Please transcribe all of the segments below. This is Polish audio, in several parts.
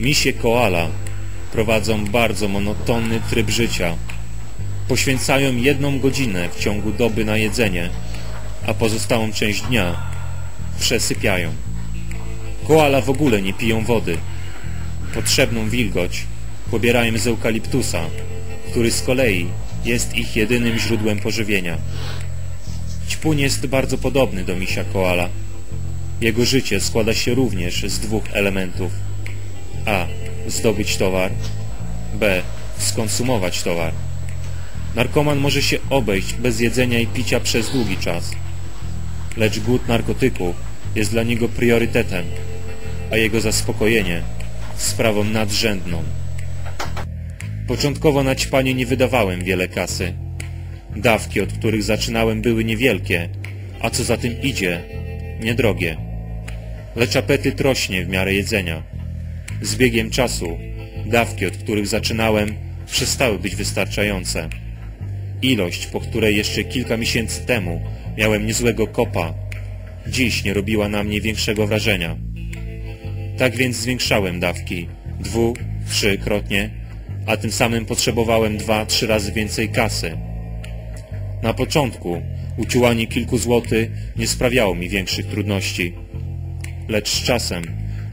Misie koala prowadzą bardzo monotonny tryb życia. Poświęcają jedną godzinę w ciągu doby na jedzenie, a pozostałą część dnia przesypiają. Koala w ogóle nie piją wody. Potrzebną wilgoć pobierają z eukaliptusa, który z kolei jest ich jedynym źródłem pożywienia. Ćpuń jest bardzo podobny do misia koala. Jego życie składa się również z dwóch elementów. A. Zdobyć towar. B. Skonsumować towar. Narkoman może się obejść bez jedzenia i picia przez długi czas. Lecz głód narkotyku jest dla niego priorytetem, a jego zaspokojenie sprawą nadrzędną. Początkowo na ćpanie nie wydawałem wiele kasy. Dawki, od których zaczynałem, były niewielkie, a co za tym idzie, niedrogie. Lecz apetyt rośnie w miarę jedzenia. Z biegiem czasu dawki, od których zaczynałem, przestały być wystarczające. Ilość, po której jeszcze kilka miesięcy temu miałem niezłego kopa, dziś nie robiła na mnie większego wrażenia. Tak więc zwiększałem dawki dwu, trzykrotnie, a tym samym potrzebowałem dwa, trzy razy więcej kasy. Na początku uciłanie kilku złotych nie sprawiało mi większych trudności, lecz z czasem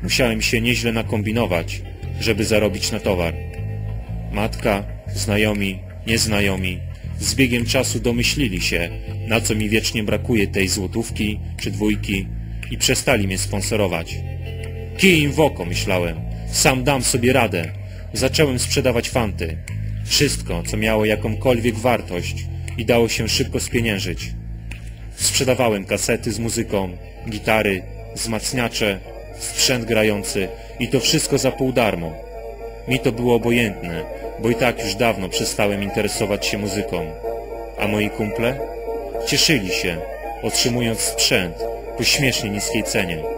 musiałem się nieźle nakombinować, żeby zarobić na towar. Matka, znajomi, nieznajomi z biegiem czasu domyślili się, na co mi wiecznie brakuje tej złotówki czy dwójki i przestali mnie sponsorować. Kij im w oko, myślałem. Sam dam sobie radę. Zacząłem sprzedawać fanty. Wszystko, co miało jakąkolwiek wartość i dało się szybko spieniężyć. Sprzedawałem kasety z muzyką, gitary, wzmacniacze, sprzęt grający i to wszystko za pół darmo. Mi to było obojętne, bo i tak już dawno przestałem interesować się muzyką. A moi kumple? Cieszyli się, otrzymując sprzęt po śmiesznie niskiej cenie.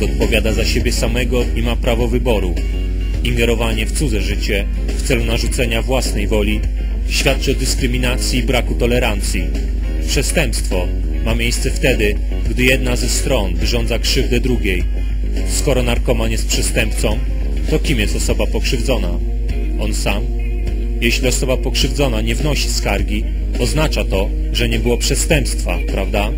Każdy odpowiada za siebie samego i ma prawo wyboru. Ingerowanie w cudze życie w celu narzucenia własnej woli świadczy o dyskryminacji i braku tolerancji. Przestępstwo ma miejsce wtedy, gdy jedna ze stron wyrządza krzywdę drugiej. Skoro narkoman jest przestępcą, to kim jest osoba pokrzywdzona? On sam? Jeśli osoba pokrzywdzona nie wnosi skargi, oznacza to, że nie było przestępstwa, prawda?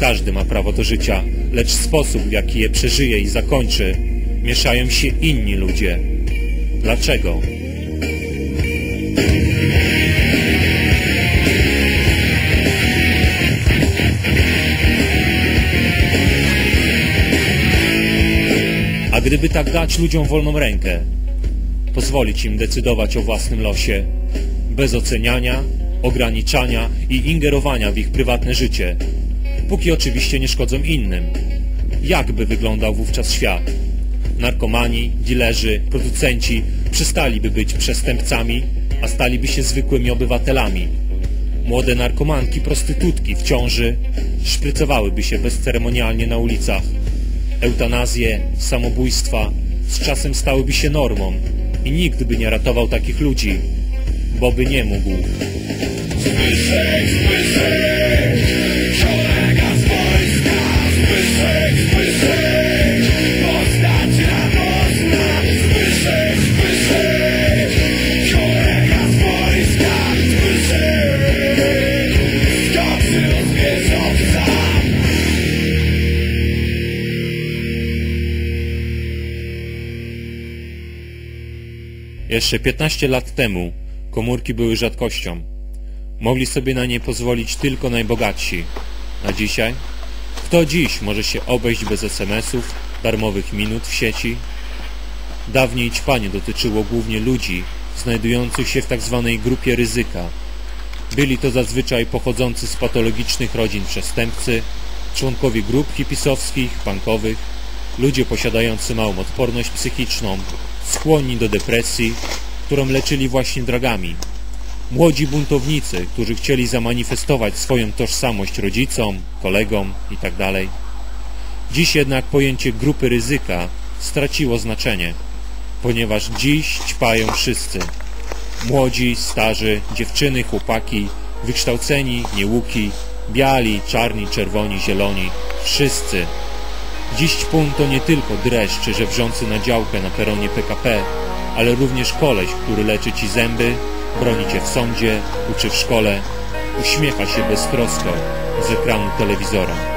Każdy ma prawo do życia, lecz sposób, w jaki je przeżyje i zakończy, mieszają się inni ludzie. Dlaczego? A gdyby tak dać ludziom wolną rękę, pozwolić im decydować o własnym losie, bez oceniania, ograniczania i ingerowania w ich prywatne życie, póki oczywiście nie szkodzą innym. Jak by wyglądał wówczas świat? Narkomani, dilerzy, producenci przestaliby być przestępcami, a staliby się zwykłymi obywatelami. Młode narkomanki, prostytutki w ciąży szprycowałyby się bezceremonialnie na ulicach. Eutanazje, samobójstwa z czasem stałyby się normą i nikt by nie ratował takich ludzi, bo by nie mógł. Jeszcze 15 lat temu komórki były rzadkością. Mogli sobie na nie pozwolić tylko najbogatsi. A dzisiaj? Kto dziś może się obejść bez SMS-ów, darmowych minut w sieci? Dawniej ćpanie dotyczyło głównie ludzi znajdujących się w tzw. grupie ryzyka. Byli to zazwyczaj pochodzący z patologicznych rodzin przestępcy, członkowie grup hipisowskich, bankowych, ludzie posiadający małą odporność psychiczną, skłonni do depresji, którą leczyli właśnie dragami. Młodzi buntownicy, którzy chcieli zamanifestować swoją tożsamość rodzicom, kolegom itd. Dziś jednak pojęcie grupy ryzyka straciło znaczenie, ponieważ dziś ćpają wszyscy. Młodzi, starzy, dziewczyny, chłopaki, wykształceni, niełuki, biali, czarni, czerwoni, zieloni, wszyscy. Dziś ćpun to nie tylko dreszcz żewrzący na działkę na peronie PKP, ale również koleś, który leczy ci zęby, broni cię w sądzie, uczy w szkole, uśmiecha się beztrosko z ekranu telewizora.